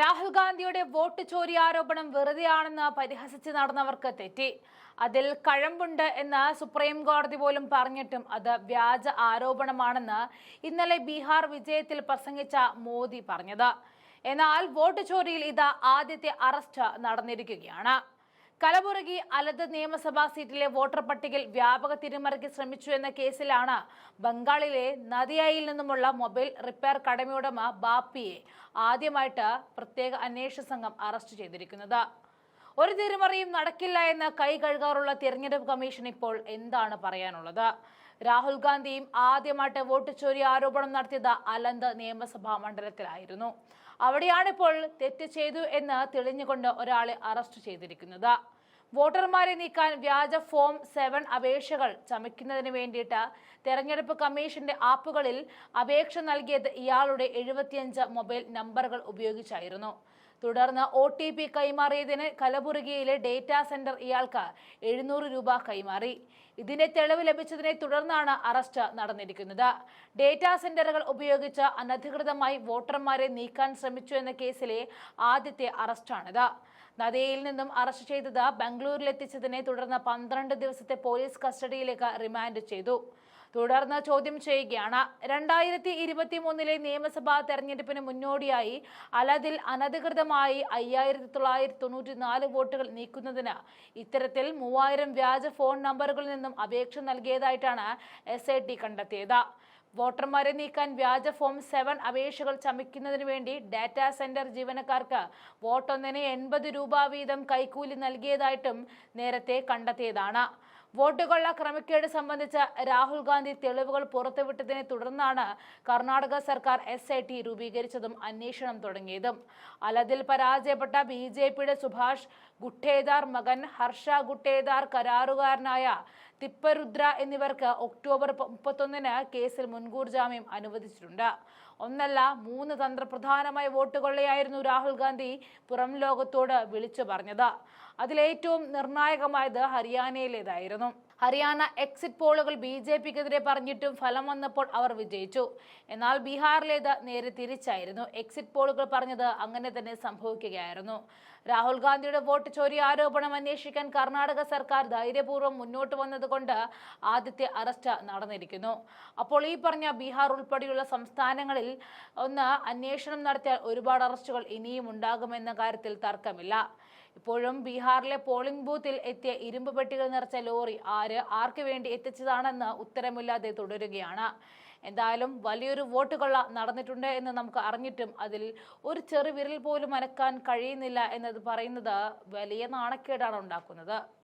രാഹുൽ ഗാന്ധിയുടെ വോട്ട് ചോരി ആരോപണം വെറുതെയാണെന്ന് പരിഹസിച്ച് നടന്നവർക്ക് തെറ്റി. അതിൽ കഴമ്പുണ്ട് എന്ന് സുപ്രീം കോടതി പോലും പറഞ്ഞിട്ടും അത് വ്യാജ ആരോപണമാണെന്ന് ഇന്നലെ ബീഹാർ വിജയത്തിൽ പ്രസംഗിച്ച മോദി പറഞ്ഞത്. എന്നാൽ വോട്ട് ചോരിയിൽ ഇത് ആദ്യത്തെ അറസ്റ്റ് നടന്നിരിക്കുകയാണ്. കലബുറഗി അലത് നിയമസഭാ സീറ്റിലെ വോട്ടർ പട്ടികയിൽ വ്യാപക തിരിമറിക്ക് ശ്രമിച്ചു എന്ന കേസിലാണ് ബംഗാളിലെ നദിയായിൽ നിന്നുമുള്ള മൊബൈൽ റിപ്പയർ കടമയുടമ ബാപ്പിയെ ആദ്യമായിട്ട് പ്രത്യേക അന്വേഷണ സംഘം അറസ്റ്റ് ചെയ്തിരിക്കുന്നത്. ഒരു തിരിമറിയും നടക്കില്ല എന്ന് കൈ കഴുകാറുള്ള തിരഞ്ഞെടുപ്പ് കമ്മീഷൻ ഇപ്പോൾ എന്താണ് പറയാനുള്ളത്? രാഹുൽ ഗാന്ധിയും ആദ്യമായിട്ട് വോട്ട് ചോരി ആരോപണം നടത്തിയത് അലന്ത് നിയമസഭാ മണ്ഡലത്തിലായിരുന്നു. അവിടെയാണിപ്പോൾ തെറ്റ് ചെയ്തു എന്ന് തെളിഞ്ഞുകൊണ്ട് ഒരാളെ അറസ്റ്റ് ചെയ്തിരിക്കുന്നത്. വോട്ടർമാരെ നീക്കാൻ വ്യാജ ഫോം സെവൻ അപേക്ഷകൾ ചമയ്ക്കുന്നതിന് വേണ്ടിയിട്ട് തെരഞ്ഞെടുപ്പ് കമ്മീഷന്റെ ആപ്പുകളിൽ അപേക്ഷ നൽകിയത് ഇയാളുടെ എഴുപത്തിയഞ്ച് മൊബൈൽ നമ്പറുകൾ ഉപയോഗിച്ചായിരുന്നു. തുടർന്ന് ഒ ടി പി കൈമാറിയതിന് കലബുറഗിയിലെ ഡേറ്റാ സെന്റർ ഇയാൾക്ക് എഴുന്നൂറ് രൂപ കൈമാറി. ഇതിന്റെ തെളിവ് ലഭിച്ചതിനെ തുടർന്നാണ് അറസ്റ്റ് നടന്നിരിക്കുന്നത്. ഡേറ്റാ സെന്ററുകൾ ഉപയോഗിച്ച് അനധികൃതമായി വോട്ടർമാരെ നീക്കാൻ ശ്രമിച്ചു എന്ന കേസിലെ ആദ്യത്തെ അറസ്റ്റാണിത്. നദിയയിൽ നിന്നും അറസ്റ്റ് ചെയ്തത് ബംഗളൂരിലെത്തിച്ചതിനെ തുടർന്ന് പന്ത്രണ്ട് ദിവസത്തെ പോലീസ് കസ്റ്റഡിയിലേക്ക് റിമാൻഡ് ചെയ്തു. തുടർന്ന് ചോദ്യം ചെയ്യുകയാണ്. രണ്ടായിരത്തി ഇരുപത്തി മൂന്നിലെ നിയമസഭാ തെരഞ്ഞെടുപ്പിന് മുന്നോടിയായി അലതിൽ അനധികൃതമായി അയ്യായിരത്തി തൊള്ളായിരത്തി തൊണ്ണൂറ്റി നാല് വോട്ടുകൾ നീക്കുന്നതിന് ഇത്തരത്തിൽ മൂവായിരം വ്യാജ ഫോൺ നമ്പറുകളിൽ നിന്നും അപേക്ഷ നൽകിയതായിട്ടാണ് എസ് കണ്ടെത്തിയത്. വോട്ടർമാരെ നീക്കാൻ വ്യാജ ഫോം സെവൻ അപേക്ഷകൾ ചമയ്ക്കുന്നതിന് വേണ്ടി ഡാറ്റാ സെന്റർ ജീവനക്കാർക്ക് വോട്ടൊന്നിന് എൺപത് രൂപ വീതം കൈക്കൂലി നൽകിയതായിട്ടും നേരത്തെ കണ്ടെത്തിയതാണ്. വോട്ടുകളുടെ ക്രമക്കേട് സംബന്ധിച്ച് രാഹുൽ ഗാന്ധി തെളിവുകൾ പുറത്തുവിട്ടതിനെ തുടർന്നാണ് കർണാടക സർക്കാർ എസ് ഐ ടി രൂപീകരിച്ചതും അന്വേഷണം തുടങ്ങിയതും. അലതിൽ പരാജയപ്പെട്ട ബി ജെ പിയുടെ സുഭാഷ് ഗുട്ടേദാർ മകൻ ഹർഷ ഗുട്ടേദാർ കരാറുകാരനായ തിപ്പരുദ്ര എന്നിവർക്ക് ഒക്ടോബർ മുപ്പത്തൊന്നിന് കേസിൽ മുൻകൂർ ജാമ്യം അനുവദിച്ചിട്ടുണ്ട്. ഒന്നല്ല മൂന്ന് തന്ത്രപ്രധാനമായ വോട്ടുകൊള്ളയായിരുന്നു രാഹുൽ ഗാന്ധി പുറം ലോകത്തോട് വിളിച്ചു പറഞ്ഞത്. അതിലേറ്റവും നിർണായകമായത് ഹരിയാനയിലേതായിരുന്നു. ഹരിയാന എക്സിറ്റ് പോളുകൾ ബി ജെ പിക്കെതിരെ പറഞ്ഞിട്ടും ഫലം വന്നപ്പോൾ അവർ വിജയിച്ചു. എന്നാൽ ബീഹാറിലേത് നേരെ തിരിച്ചായിരുന്നു. എക്സിറ്റ് പോളുകൾ പറഞ്ഞത് അങ്ങനെ തന്നെ സംഭവിക്കുകയായിരുന്നു. രാഹുൽ ഗാന്ധിയുടെ വോട്ട് ചോരി ആരോപണം അന്വേഷിക്കാൻ കർണാടക സർക്കാർ ധൈര്യപൂർവം മുന്നോട്ട് വന്നതുകൊണ്ട് ആദ്യത്തെ അറസ്റ്റ് നടന്നിരിക്കുന്നു. അപ്പോൾ ഈ പറഞ്ഞ ബീഹാർ ഉൾപ്പെടെയുള്ള സംസ്ഥാനങ്ങളിൽ ഒന്ന് അന്വേഷണം നടത്തിയാൽ ഒരുപാട് അറസ്റ്റുകൾ ഇനിയും ഉണ്ടാകുമെന്ന കാര്യത്തിൽ തർക്കമില്ല. ഇപ്പോഴും ബീഹാറിലെ പോളിംഗ് ബൂത്തിൽ എത്തിയ ഇരുമ്പ് പെട്ടികൾ നിറച്ച ലോറി ആര് ആർക്ക് വേണ്ടി എത്തിച്ചതാണെന്ന് ഉത്തരമില്ലാതെ തുടരുകയാണ്. എന്തായാലും വലിയൊരു വോട്ട് കൊള്ള നടന്നിട്ടുണ്ട് എന്ന് നമുക്ക് അറിഞ്ഞിട്ടും അതിൽ ഒരു ചെറു വിരൽ പോലും അനക്കാൻ കഴിയുന്നില്ല എന്നത് പറയുന്നത് വലിയ നാണക്കേടാണ് ഉണ്ടാക്കുന്നത്.